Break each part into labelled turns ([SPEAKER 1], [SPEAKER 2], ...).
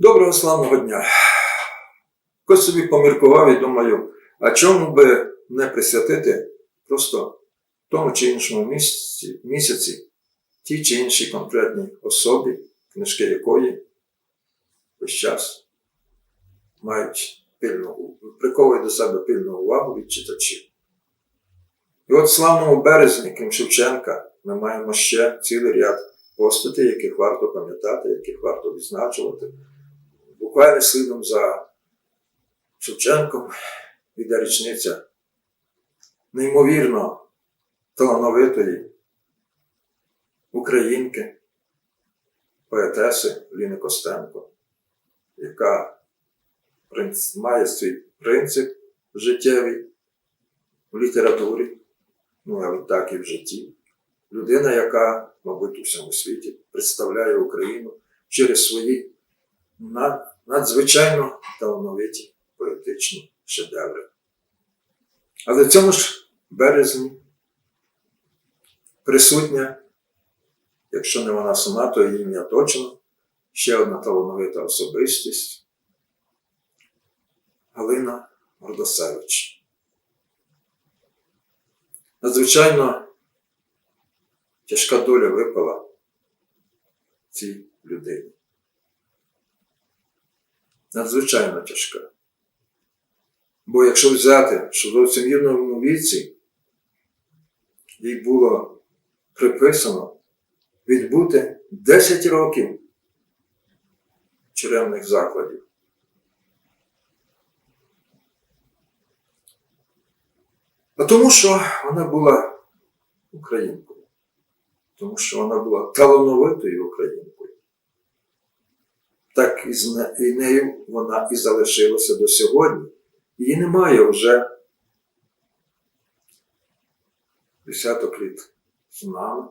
[SPEAKER 1] Доброго славного дня. Хтось собі поміркував і думаю, а чому би не присвятити просто в тому чи іншому місяці, місяці тій чи іншій конкретній особі, книжки якої весь час мають пильну, приковують до себе пильну увагу від читачів. І от в славному березні, крім Шевченка, ми маємо ще цілий ряд постатей, яких варто пам'ятати, яких варто відзначувати. Буквально слідом за Шевченком йде річниця неймовірно талановитої українки, поетеси Ліни Костенко, яка має свій принцип життєвий в літературі, ну а так і в житті. Людина, яка, мабуть, у всьому світі представляє Україну через свої надзвичайно талановиті поетичні шедеври. Але в цьому ж березні присутня, якщо не вона сама, то її ім'я точно, ще одна талановита особистість Галина Гордосевич. Надзвичайно тяжка доля випала цій людині. Надзвичайно тяжка. Бо якщо взяти, що в зовсім юному віці їй було приписано відбути 10 років тюремних закладів. А тому що вона була українкою, тому що вона була талановитою українкою. Так і, з нею вона і залишилася до сьогодні. Її немає вже десяток літ з нами.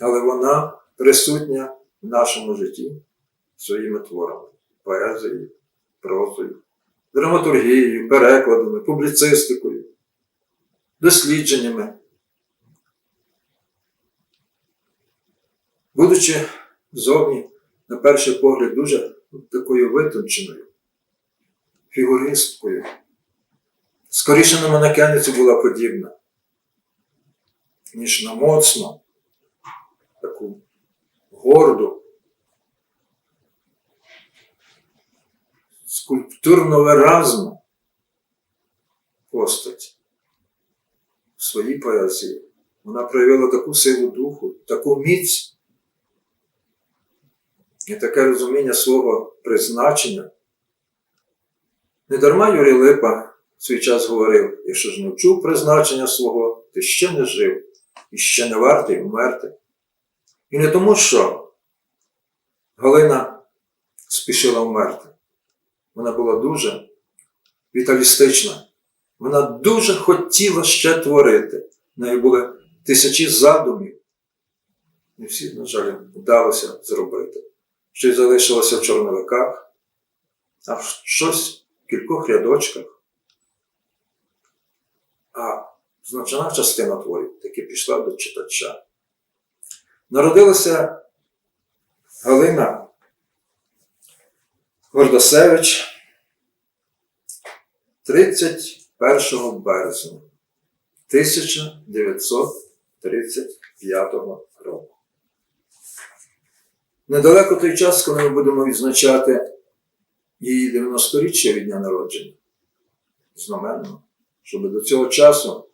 [SPEAKER 1] Але вона присутня в нашому житті своїми творами, поезією, прозою, драматургією, перекладами, публіцистикою, дослідженнями. Будучи зовні, на перший погляд, дуже такою витонченою, фігуристкою. Скоріше на манекеницю була подібна, ніж на моцну, таку горду, скульптурно виразну постать в своїй поезії. Вона проявила таку силу духу, таку міць і таке розуміння свого призначення. Недарма Юрій Липа в свій час говорив, якщо ж не вчув призначення свого, ти ще не жив і ще не вартий вмерти. І не тому, що Галина спішила вмерти. Вона була дуже віталістична. Вона дуже хотіла ще творити. В неї були тисячі задумів. Не всі, на жаль, вдалося зробити. Щось залишилося в чорновиках, а щось в кількох рядочках. А значна частина творів таки пішла до читача. Народилася Галина Гордосевич 31 березня 1935 року. Недалеко той час, коли ми будемо відзначати її 90-річчя від дня народження. Знаменно, щоб до цього часу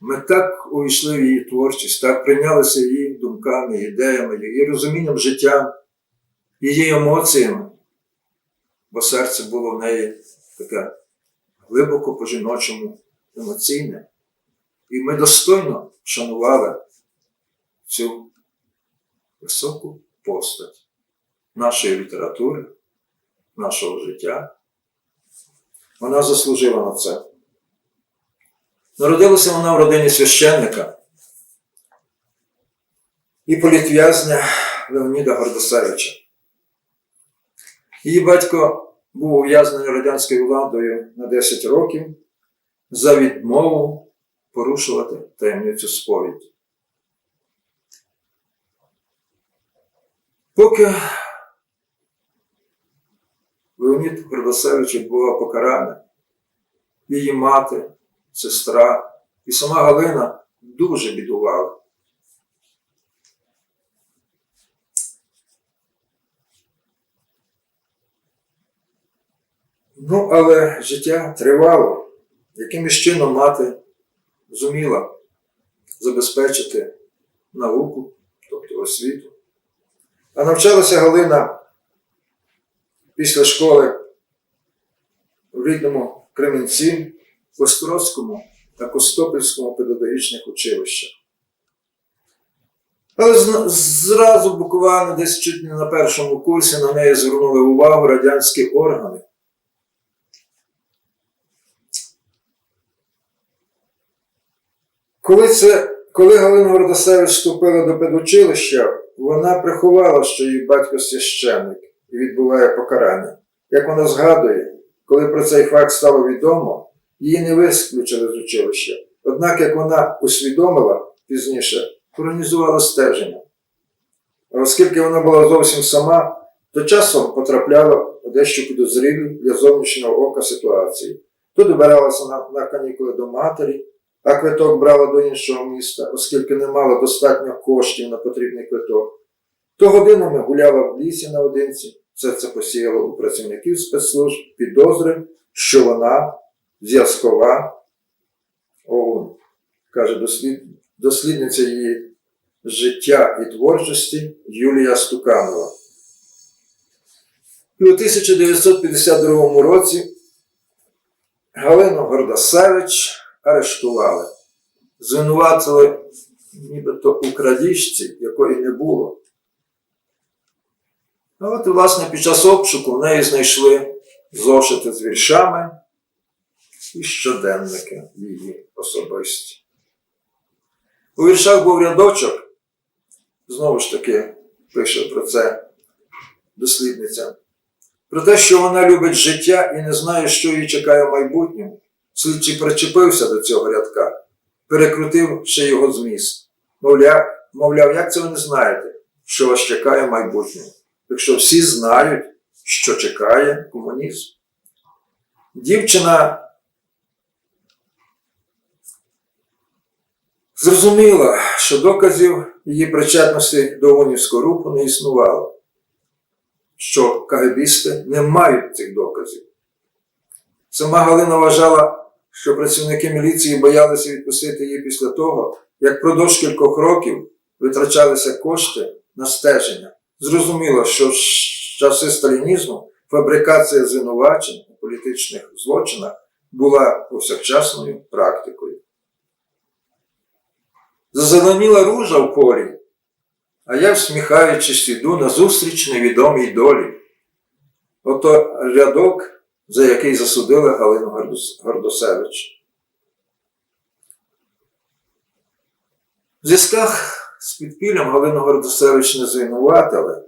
[SPEAKER 1] ми так увійшли в її творчість, так прийнялися її думками, ідеями, її розумінням життя, її емоціями, бо серце було в неї таке глибоко по-жіночому емоційне. І ми достойно шанували цю високу постать нашої літератури, нашого життя. Вона заслужила на це. Народилася вона в родині священника і політв'язня Леоніда Гордосевича. Її батько був ув'язнений радянською владою на 10 років за відмову порушувати таємницю сповіді. Поки Леонід Гордосевич відбував покарання, її мати, сестра і сама Галина дуже бідували. Ну, але життя тривало. Якимось чином мати зуміла забезпечити науку, тобто освіту. А навчалася Галина після школи в рідному Кремінці, в Острозькому та Костопільському педагогічних училищах. Але зразу буквально десь чуть не на першому курсі на неї звернули увагу радянські органи. Коли, це, коли Галина Гордасевич вступила до педучилища, вона приховала, що її батько священник і відбуває покарання. Як вона згадує, коли про цей факт стало відомо, її не виключили з училища. Однак, як вона усвідомила пізніше, організувала стеження. А оскільки вона була зовсім сама, то часом потрапляла у дещо підозрілі для зовнішнього ока ситуації. То добиралася на, на канікули до матері, а квиток брала до іншого міста, оскільки не мала достатньо коштів на потрібний квиток. То годинами гуляла в лісі наодинці, все це посіяло у працівників спецслужб підозри, що вона зв'язкова ОУН, каже дослід, дослідниця її життя і творчості Юлія Стуканова. І у 1952 році Галину Гордасевич арештували. Звинуватили нібито у крадіжці, якої не було. А от, власне, під час обшуку в неї знайшли зошити з віршами і щоденники її особисті. У віршах був рядочок, знову ж таки, пише про це дослідниця, про те, що вона любить життя і не знає, що її чекає в майбутньому. Слідчий причепився до цього рядка, перекрутив ще його зміст. Мовляв, мовляв, як це ви не знаєте, що вас чекає в майбутньому, якщо всі знають, що чекає комунізм. Дівчина зрозуміла, що доказів її причетності до унівського руху не існувало, що кагебісти не мають цих доказів. Сама Галина вважала, що працівники міліції боялися відпустити її після того, як продовж кількох років витрачалися кошти на стеження. Зрозуміло, що в часи сталінізму фабрикація звинувачень у політичних злочинах була повсякчасною практикою. Зазеленіла ружа в порі, а я, всміхаючись, іду назустріч невідомій долі. Ото рядок за який засудили Галину Гордос- Гордосевич. В зв'язках з підпіллям Галину Гордосевич не звинуватили,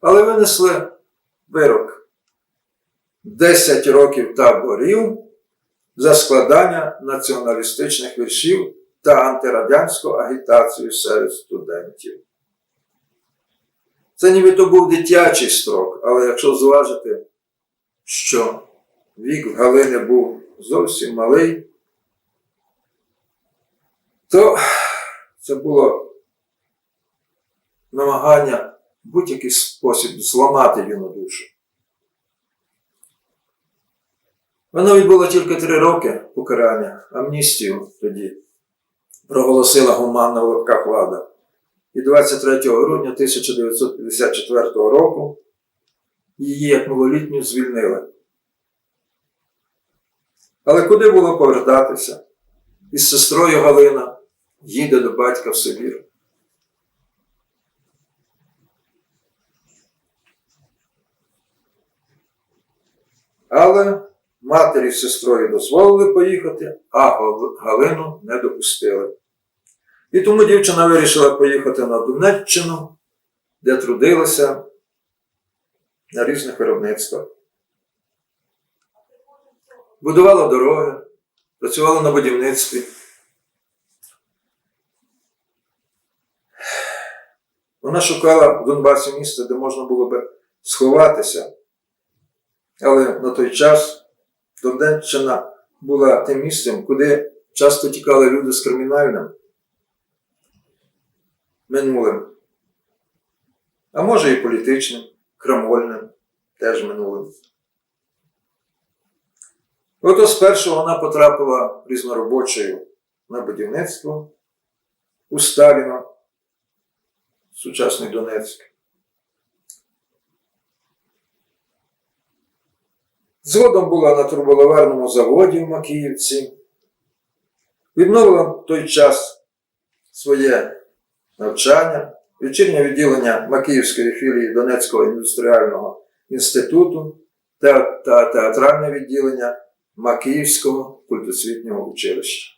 [SPEAKER 1] але винесли вирок 10 років таборів за складання націоналістичних віршів та антирадянську агітацію серед студентів. Це нібито був дитячий строк, але якщо зважити, що вік Галини був зовсім малий, то це було намагання будь-який спосіб зламати юну душу. Вона відбула тільки три роки покарання, амністію тоді проголосила гуманна в влада. І 23 грудня 1954 року її як малолітню звільнили. Але куди було повертатися? Із сестрою Галина їде до батька в Сибір. Але матері з сестрою дозволили поїхати, а Галину не допустили. І тому дівчина вирішила поїхати на Донеччину, де трудилася на різних виробництвах. Будувала дороги, працювала на будівництві. Вона шукала в Донбасі місце, де можна було би сховатися. Але на той час Донеччина була тим місцем, куди часто тікали люди з кримінальним минулим. А може і політичним, крамольним, теж минулим. Ото спершу вона потрапила різноробочою на будівництво у Сталіна, сучасний Донецьк. Згодом була на турболоварному заводі в Макіївці. Відновила в той час своє навчання, вечірнє відділення Макіївської філії Донецького індустріального інституту та, театральне відділення Макіївського культосвітнього училища.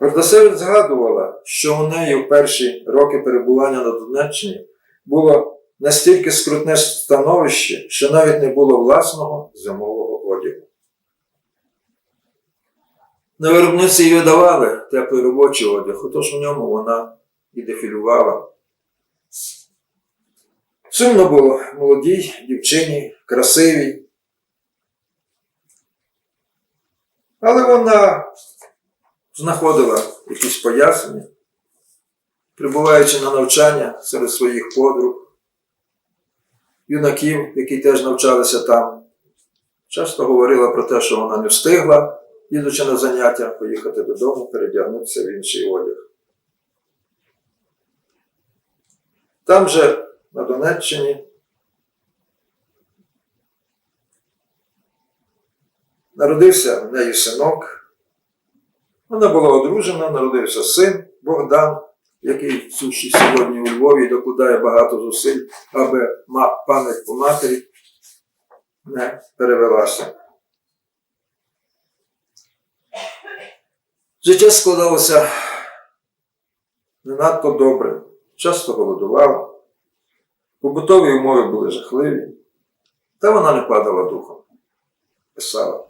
[SPEAKER 1] Гордосевич згадувала, що у неї в перші роки перебування на Донеччині було настільки скрутне становище, що навіть не було власного зимового На виробниці їй видавали теплий робочий одяг, отож у ньому вона і дефілювала. Сумно було молодій дівчині, красивій. Але вона знаходила якісь пояснення, прибуваючи на навчання серед своїх подруг, юнаків, які теж навчалися там, часто говорила про те, що вона не встигла, їдучи на заняття, поїхати додому, передягнутися в інший одяг. Там же, на Донеччині, народився в неї синок. Вона була одружена, народився син Богдан, який суші сьогодні у Львові докладає багато зусиль, аби пам'ять по матері не перевелася. Життя складалося не надто добре, часто голодувала, побутові умови були жахливі, та вона не падала духом. Писала.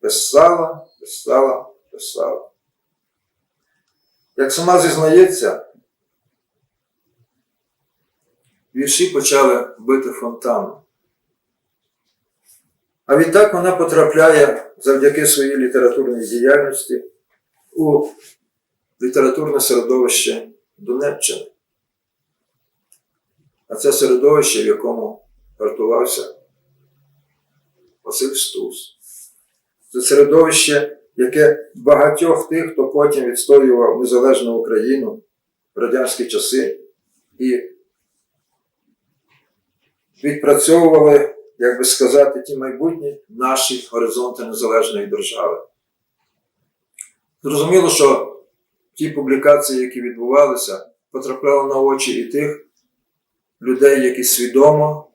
[SPEAKER 1] Писала, писала, писала. Як сама зізнається, вірші почали бити фонтаном. А відтак вона потрапляє завдяки своїй літературній діяльності у літературне середовище Донеччини. А це середовище, в якому гартувався Василь Стус. Це середовище, яке багатьох тих, хто потім відстоював незалежну Україну в радянські часи і відпрацьовували, як би сказати, ті майбутні наші горизонти незалежної держави. Зрозуміло, що ті публікації, які відбувалися, потрапляли на очі і тих людей, які свідомо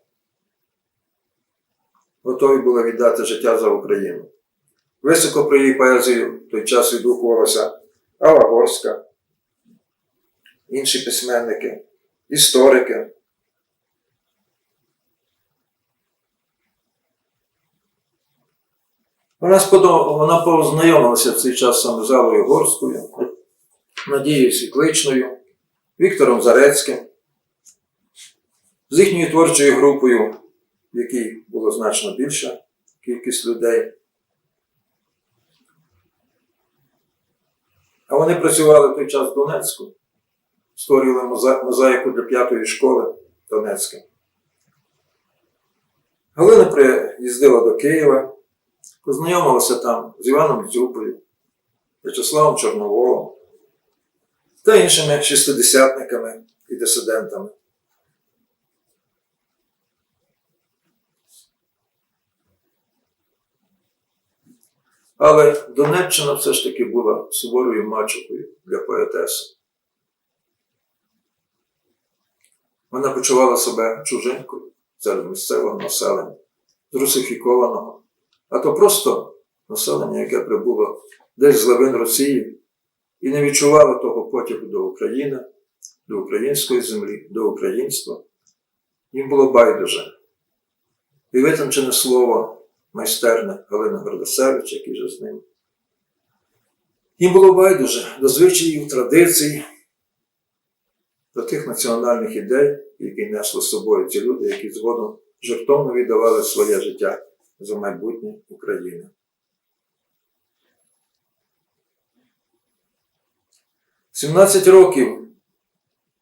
[SPEAKER 1] готові були віддати життя за Україну. Високо про її поезію в той час відгукувалася Алла Горська, інші письменники, історики. Вона, вона познайомилася в цей час саме з Аллою Горською, Надією Світличною, Віктором Зарецьким, з їхньою творчою групою, в якій було значно більша кількість людей. А вони працювали в той час в Донецьку, створювали моза- мозаїку для п'ятої школи Донецька. Галина приїздила до Києва, познайомилася там з Іваном Дзюбою, В'ячеславом Чорноволом та іншими шістидесятниками і дисидентами. Але Донеччина все ж таки була суворою мачухою для поетеси. Вона почувала себе чужинкою серед місцевого населення, зрусифікованого, а то просто населення, яке прибуло десь з глибин Росії і не відчувало того потягу до України, до української землі, до українства. Їм було байдуже. І витончене слово майстерне Галина Гордасевич, який же з ним Їм було байдуже до звичаїв, традицій, до тих національних ідей, які несли з собою ці люди, які згодом жертовно віддавали своє життя за майбутнє України. Сімнадцять років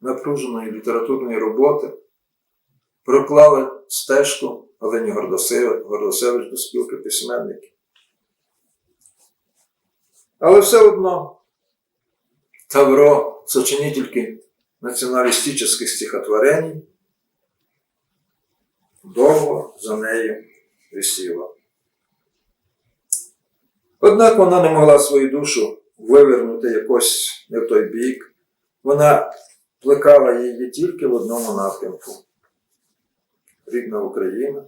[SPEAKER 1] напруженої літературної роботи проклали стежку Олені Гордосевич, до спілки письменників. Але все одно Тавро, сочинительки націоналістичних стихотворений, довго за нею висіла. Однак вона не могла свою душу вивернути якось не в той бік. Вона плекала її тільки в одному напрямку. Рідна Україна,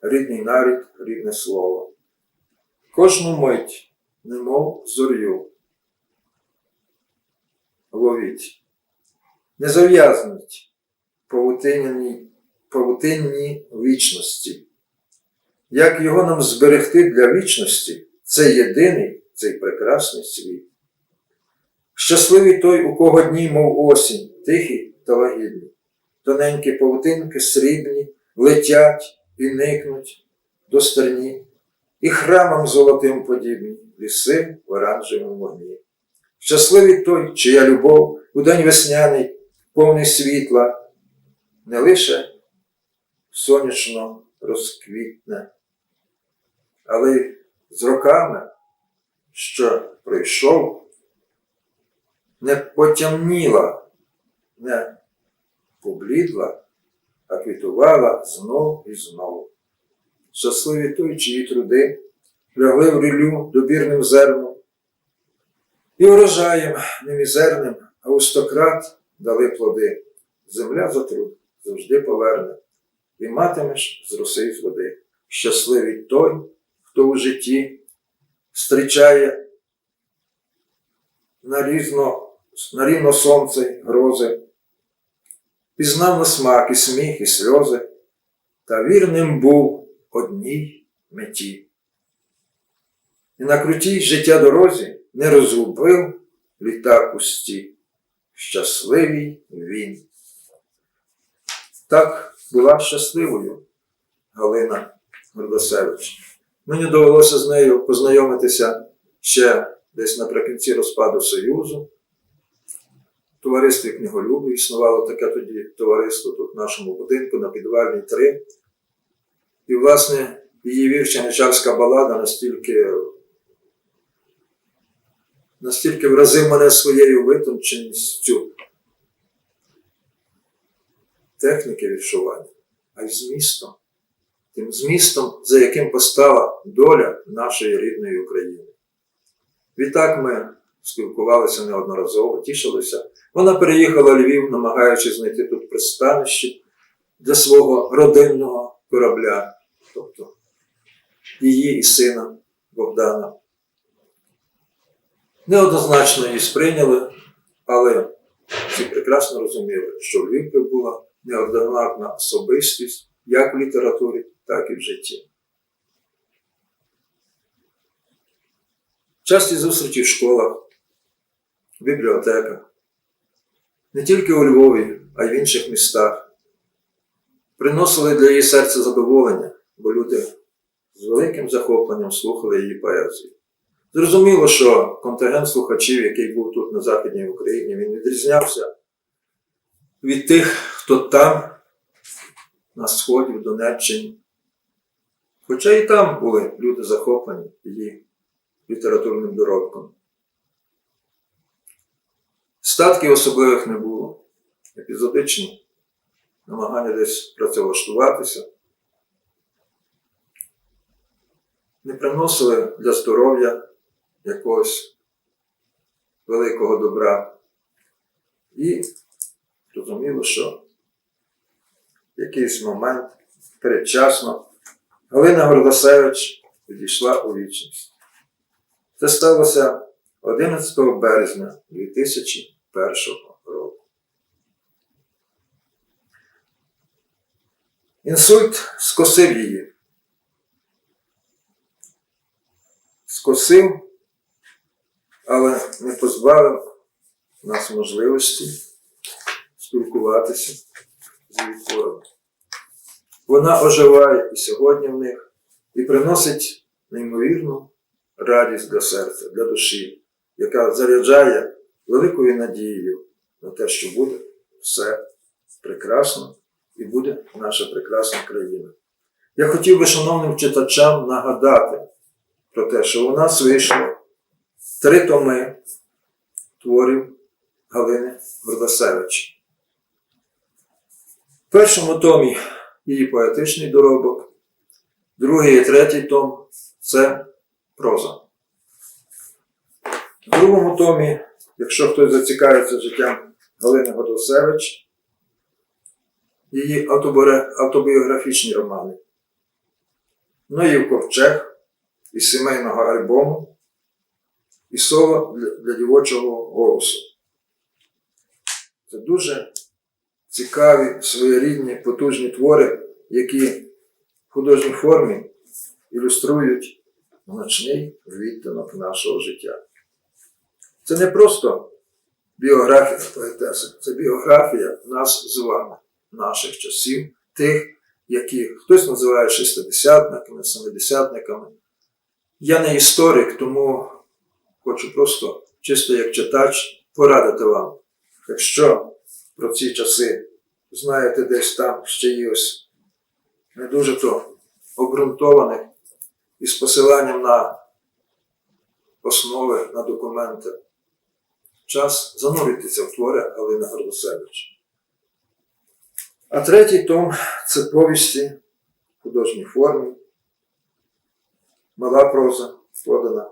[SPEAKER 1] рідний нарід, рідне слово. Кожну мить, немов зорю. Ловіть. Не зав'язнуть павутинні, павутинні вічності. Як його нам зберегти для вічності, це єдиний цей прекрасний світ. Щасливий той, у кого дні, мов осінь, тихі та лагідні, тоненькі павутинки срібні летять і никнуть до стерні, і храмам золотим подібні, ліси в оранжевому вогні. Щасливий той, чия любов у день весняний, повний світла, не лише сонячно розквітне, але й з роками, що пройшов, не потямніла, не поблідла, а квітувала знов і знов. Щасливі той, чиї труди лягли в рілю добірним зерном, і урожаєм немізерним, а у стократ дали плоди. Земля за труд завжди поверне, і матимеш з роси з води. Щасливий той, хто у житті зустрічає на різно, на рівно сонце грози, пізнав на смак і сміх, і сльози, та вірним був одній меті. І на крутій життя дорозі не розгубив літа пусті, щасливий він. Так була щасливою Галина Гордосевич. Мені довелося з нею познайомитися ще десь наприкінці розпаду Союзу. В товаристві книголюбів існувало таке тоді товариство тут в нашому будинку на підвальній 3. І, власне, її вірш Яничарська балада настільки, настільки вразив мене своєю витонченістю техніки віршування, а й змістом. Тим змістом, за яким постала доля нашої рідної України. Відтак ми спілкувалися неодноразово, тішилися. Вона переїхала Львів, намагаючись знайти тут пристанище для свого родинного корабля, тобто її і сина Богдана. Неоднозначно її сприйняли, але всі прекрасно розуміли, що Львів прибула неординарна особистість як в літературі, так і в житті. Часті зустрічі в школах, в бібліотеках, не тільки у Львові, а й в інших містах, приносили для її серця задоволення, бо люди з великим захопленням слухали її поезію. Зрозуміло, що контингент слухачів, який був тут на Західній Україні, він відрізнявся від тих, хто там, на Сході, в Донеччині. Хоча і там були люди захоплені її літературним доробком. Статків особливих не було. Епізодичні намагання десь працевлаштуватися. Не приносили для здоров'я якогось великого добра. І зрозуміло, що якийсь момент передчасно Галина Гордасевич відійшла у вічність. Це сталося 11 березня 2001 року. Інсульт скосив її. скосив, але не позбавив нас можливості спілкуватися з її творами. Вона оживає і сьогодні в них і приносить неймовірну радість для серця, для душі, яка заряджає великою надією на те, що буде все прекрасно і буде наша прекрасна країна. Я хотів би шановним читачам нагадати про те, що у нас вийшло три томи творів Галини Гордасевич. В першому томі її поетичний доробок, другий і третій том це проза. В другому томі, якщо хтось зацікавиться життям Галини Гордасевич, її автобіографічні романи. Ноїв Ковчег із сімейного альбому і соло для дівочого голосу. Це дуже цікаві, своєрідні, потужні твори, які в художній формі ілюструють значний відтинок нашого життя. Це не просто біографія поетеси, це біографія нас з вами, наших часів, тих, які хтось називає шестидесятниками, семидесятниками. Я не історик, тому хочу просто, чисто як читач, порадити вам, якщо про ці часи знаєте десь там ще є ось не дуже то обґрунтованих із посиланням на основи, на документи. Час зануритися в твори Галини Гордосевич. А третій том це повісті в художній формі, мала проза подана,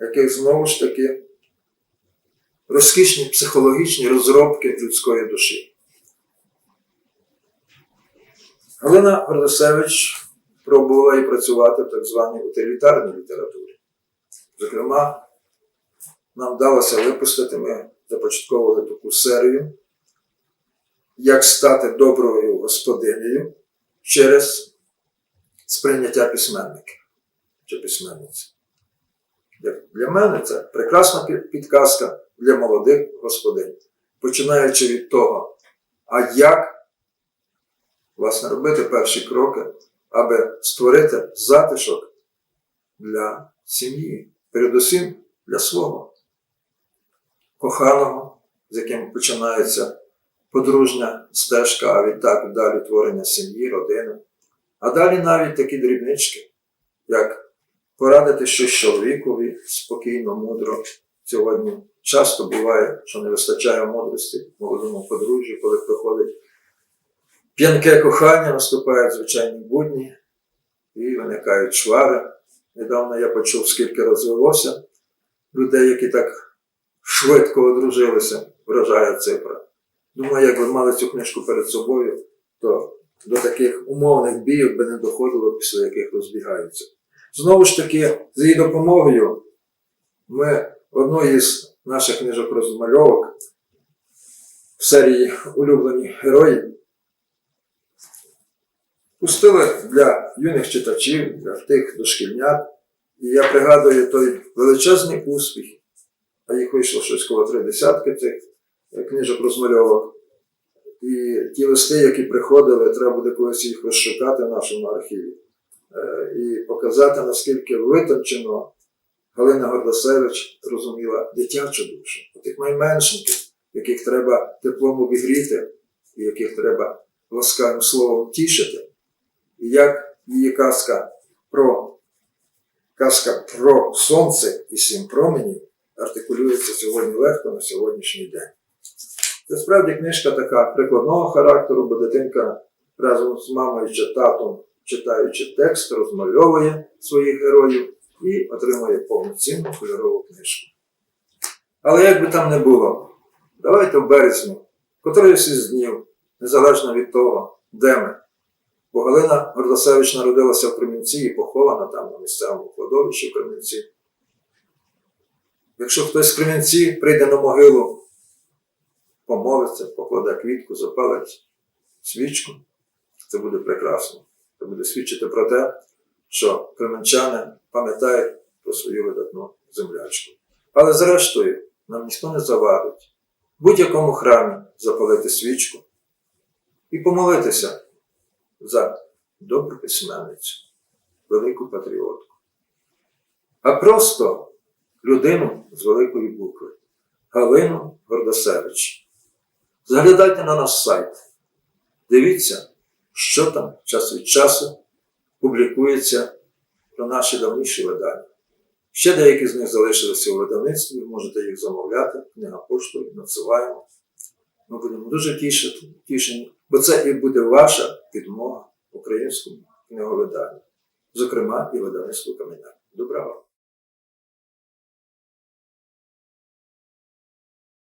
[SPEAKER 1] яких знову ж таки розкішні психологічні розробки людської душі. Галина Гордосевич пробувала і працювати в так званій утилітарній літературі. Зокрема, нам вдалося випустити, ми започатковували таку серію, як стати доброю господинею через сприйняття письменника чи письменниці. Для мене це прекрасна підказка для молодих господинь, починаючи від того, а як власне робити перші кроки, аби створити затишок для сім'ї, передусім для свого коханого, з яким починається подружня стежка, а відтак далі творення сім'ї, родини. А далі навіть такі дрібнички, як порадити щось чоловікові спокійно, мудро. Сьогодні часто буває, що не вистачає мудрості молодому подружжю, коли приходить п'янке кохання, наступають звичайні будні і виникають чвари. Недавно я почув, скільки розвелося людей, які так швидко одружилися, вражає цифра. Думаю, якби мали цю книжку перед собою, то до таких умовних бійок би не доходило, після яких розбігаються. Знову ж таки, з її допомогою ми одну із наших книжок розмальовок в серії Улюблені герої пустили для юних читачів, для тих дошкільнят. І я пригадую той величезний успіх, а їх вийшло щось коло три десятки цих е, книжок розмальовок. І ті листи, які приходили, треба буде колись їх розшукати в нашому архіві е, і показати, наскільки витончено Галина Гордасевич розуміла дитячу душу, тих найменшеньких, яких треба теплом обігріти, і яких треба ласкавим словом тішити. Як її казка про казка про сонце і сім променів артикулюється сьогодні легко на сьогоднішній день. Це справді книжка така прикладного характеру, бо дитинка разом з мамою чи татом, читаючи текст, розмальовує своїх героїв і отримує повноцінну кольорову книжку. Але як би там не було, давайте в березні, котрийсь із днів, незалежно від того, де ми. Галина Гордасевич народилася в Кремінці і похована там на місцевому кладовищі в Кремінці. Якщо хтось в Кремінці прийде на могилу, помолиться, покладе квітку, запалить свічку, це буде прекрасно. Це буде свідчити про те, що кременчани пам'ятають про свою видатну землячку. Але зрештою, нам ніхто не завадить в будь-якому храмі запалити свічку і помолитися за добру письменницю, велику патріотку, а просто людину з великої букви Галину Гордосевич. Заглядайте на наш сайт, дивіться, що там час від часу публікується про наші давніші видання. Ще деякі з них залишилися у видавництві, ви можете їх замовляти, книга поштою, надсилаємо. Ми будемо дуже тішити, тішені, бо це і буде ваша підмога українському книговиданню, зокрема і видавництву каменя. Добра вам!